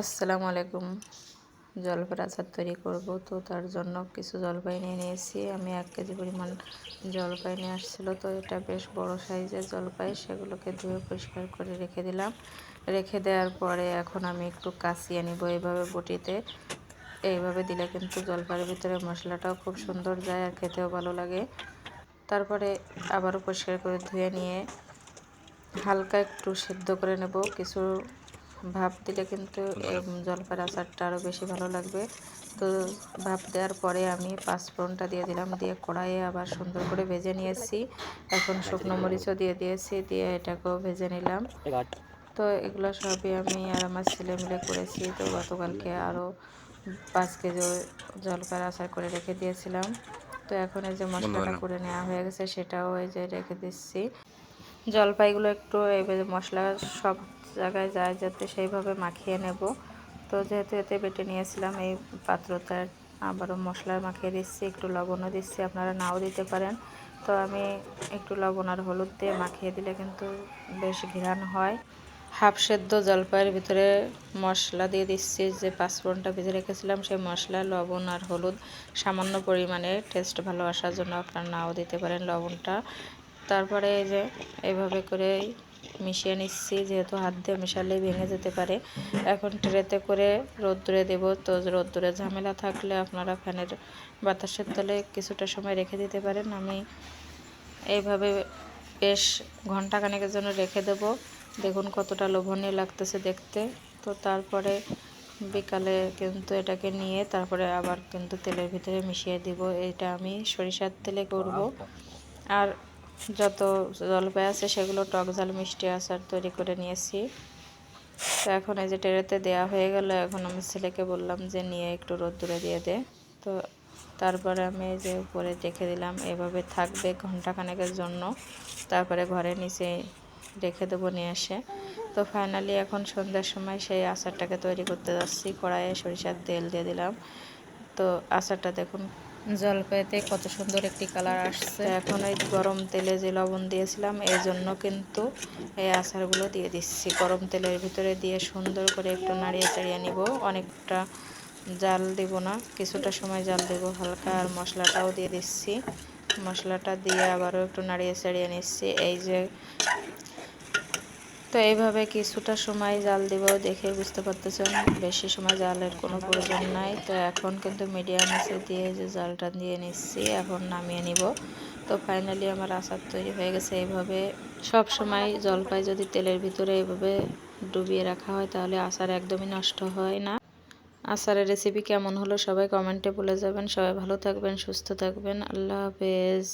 আসসালামু আলাইকুম। জলপাইয়ের আচার তৈরি করব তো তার জন্য কিছু জলপাই নিয়ে নিয়েছি। আমি এক কেজি পরিমাণ জলপাই নিয়ে আসছিল তো এটা বেশ বড় সাইজের জলপাই। সেগুলোকে ধুয়ে পরিষ্কার করে রেখে দিলাম। রেখে দেওয়ার পরে এখন আমি একটু কাশিয়ে নিব এইভাবে বটিতে। এইভাবে দিলে কিন্তু জলপাইয়ের ভিতরে মশলাটাও খুব সুন্দর যায় আর খেতেও ভালো লাগে। তারপরে আবারও পরিষ্কার করে ধুয়ে নিয়ে হালকা একটু সেদ্ধ করে নেব। কিছু ভাপ দিলে কিন্তু জলপাইয়ের আচারটা আরও বেশি ভালো লাগবে। তো ভাপ দেওয়ার পরে আমি পাঁচফোড়নটা দিয়ে দিলাম দিয়ে কড়াইয়ে আবার সুন্দর করে ভেজে নিয়েছি। এখন শুকনো মরিচও দিয়ে দিয়েছি দিয়ে এটাকেও ভেজে নিলাম। তো এগুলো সবই আমি আর আমার ছেলে মিলে করেছি। তো গতকালকে আরও পাঁচ কেজি জলপাইয়ের আচার করে রেখে দিয়েছিলাম। তো এখন এই যে মশলাটা করে নেওয়া হয়ে গেছে সেটাও এই যে রেখে দিচ্ছি। জলপাইগুলো একটু এবারে মশলা সব জায়গায় যায়, যাতে সেইভাবে মাখিয়ে নেব। তো যেহেতু এতে বেটে নিয়েছিলাম, এই পাত্রটা আবারও মশলা মাখিয়ে দিচ্ছি, একটু লবণও দিচ্ছি, আপনারা নাও দিতে পারেন। তো আমি একটু লবণ আর হলুদ দিয়ে মাখিয়ে দিলে কিন্তু বেশ ঘিরান হয়। হাফ সেদ্ধ জলপাইয়ের ভিতরে মশলা দিয়ে দিচ্ছি, যে পাঁচফোড়নটা ভেজে রেখেছিলাম, সেই মশলা, লবণ আর হলুদ সামান্য পরিমাণে টেস্ট ভালো আসার জন্য আপনারা নাও দিতে পারেন লবণটা। তারপরে এই যে, এইভাবে করে মিশিয়ে নিচ্ছি, যেহেতু হাত দিয়ে মেশালে ভেঙে যেতে পারে। এখন ট্রেতে করে রোদ্দুরে দেব। তো রোদ্দুরে ঝামেলা থাকলে আপনারা ফ্যানের বাতাসের তলে কিছুটা সময় রেখে দিতে পারেন। আমি এইভাবে বেশ ঘন্টাখানেকের জন্য রেখে দেব। দেখুন কতটা লোভনীয় লাগতেছে দেখতে। তো তারপরে বিকালে কিন্তু এটাকে নিয়ে তারপরে আবার কিন্তু তেলের ভিতরে মিশিয়ে দিব। এটা আমি সরিষার তেলে করব। আর যত জলপাই আছে সেগুলো টক ঝাল মিষ্টি আচার তৈরি করে নিয়েছি। তো এখন এই যে টেরেতে দেওয়া হয়ে গেল, এখন আমি ছেলেকে বললাম যে নিয়ে একটু রোদ্দুরে দিয়ে দে। তো তারপরে আমি এই যে উপরে রেখে দিলাম, এভাবে থাকবে ঘন্টাখানেকের জন্য। তারপরে ঘরে নিচে রেখে দেবো নিয়ে এসে। তো ফাইনালি এখন সন্ধ্যার সময় সেই আচারটাকে তৈরি করতে যাচ্ছি, কড়াইয়ে সরিষার তেল দিয়ে দিলাম। তো আচারটা দেখুন জলপাইতে কত সুন্দর একটি কালার আসছে। এখন এই গরম তেলে যে লবণ দিয়েছিলাম, এই জন্য কিন্তু এই আচারগুলো দিয়ে দিচ্ছি। গরম তেলের ভিতরে দিয়ে সুন্দর করে একটু নাড়িয়ে চাড়িয়ে নিব। অনেকটা জাল দেব না, কিছুটা সময় জাল দেব হালকা, আর মশলাটাও দিয়ে দিচ্ছি। মশলাটা দিয়ে আবারও একটু নাড়িয়ে চাড়িয়ে নিচ্ছি। এই যে তো এইভাবে কিছুটা সময় জাল দিব দেখে বুঝতে পারতেছেন, বেশি সময় জালের কোনো প্রয়োজন নাই। তো এখন কিন্তু মিডিয়াম আছে দিয়ে যে জালটা দিয়ে নিচ্ছি, এখন নামিয়ে নিব। তো ফাইনালি আমার আচার তৈরি হয়ে গেছে, এইভাবে সব সময় জলপাই যদি তেলের ভিতরে এইভাবে ডুবিয়ে রাখা হয়, তাহলে আচার একদমই নষ্ট হয় না। আচারের রেসিপি কেমন হলো সবাই কমেন্টে বলে যাবেন। সবাই ভালো থাকবেন, সুস্থ থাকবেন। আল্লাহ হাফেজ।